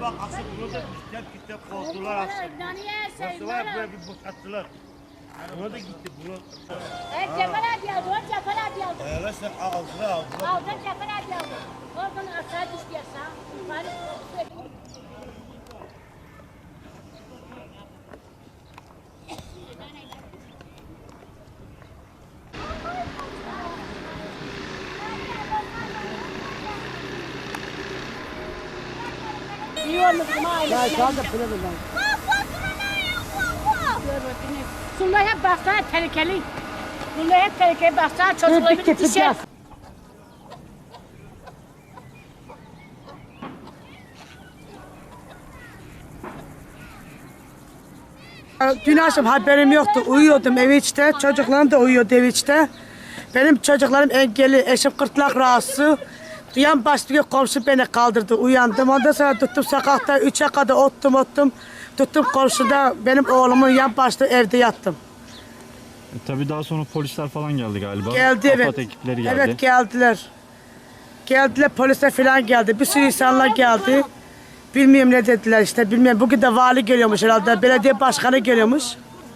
bak asıl burada bizden kitap kitap kovdular asıl. Nasıl var buraya bir bok attılar. Buna da gitti buna. Evet cephe ne diyor? Buna cephe ne diyor? Evet sen ağzına ağzına. Ağzına cephe ne? İyi olmuş ama ailesine. Bunlar hep baksana tehlikeli. Bunlar hep tehlikeli baksana çocuklar bir düşer. Dün akşam haberim yoktu. Uyuyordum ev içte. Çocuklarım da uyuyordu ev içte. Benim çocuklarım engelli, eşim gırtlak rahatsız. Yan başlıyor komşu beni kaldırdı. Uyandım. Ondan sonra tuttum sokakta üçe kadar ottum ottum. Tuttum komşuda benim oğlumun yan başta evde yattım. E, tabii daha sonra polisler falan geldi galiba. Geldi evet. ekipleri geldi. Evet geldiler. Geldiler polisler falan geldi. Bir sürü insanlar geldi. Bilmiyorum ne dediler işte bilmiyorum. Bugün de vali geliyormuş herhalde. Belediye başkanı geliyormuş.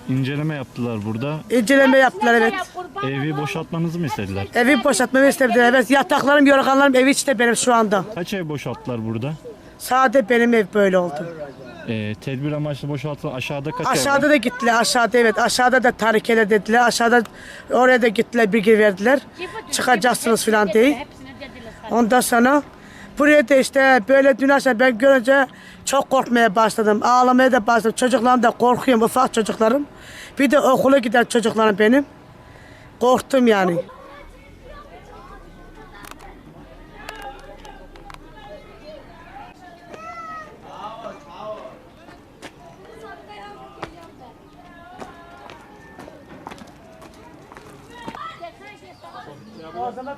İnceleme yaptılar burada. İnceleme yaptılar evet. Evi boşaltmanızı mı istediler? Evi boşaltmamı istediler. Evet yataklarım, yorganlarım evi içte benim şu anda. Kaç ev boşalttılar burada? Sade benim ev böyle oldu. E, tedbir amaçlı boşaltılan aşağıda kaç ev Aşağıda da gittiler. Aşağıda evet. Aşağıda da tarikele dediler. Aşağıda oraya da gittiler bilgi verdiler. Çıkacaksınız falan diye. Ondan sonra buraya da işte böyle dün akşam ben görünce çok korkmaya başladım. Ağlamaya da başladım. Çocuklarım da korkuyorum. Ufak çocuklarım. Bir de okula giden çocuklarım benim. Korktum yani. O zaman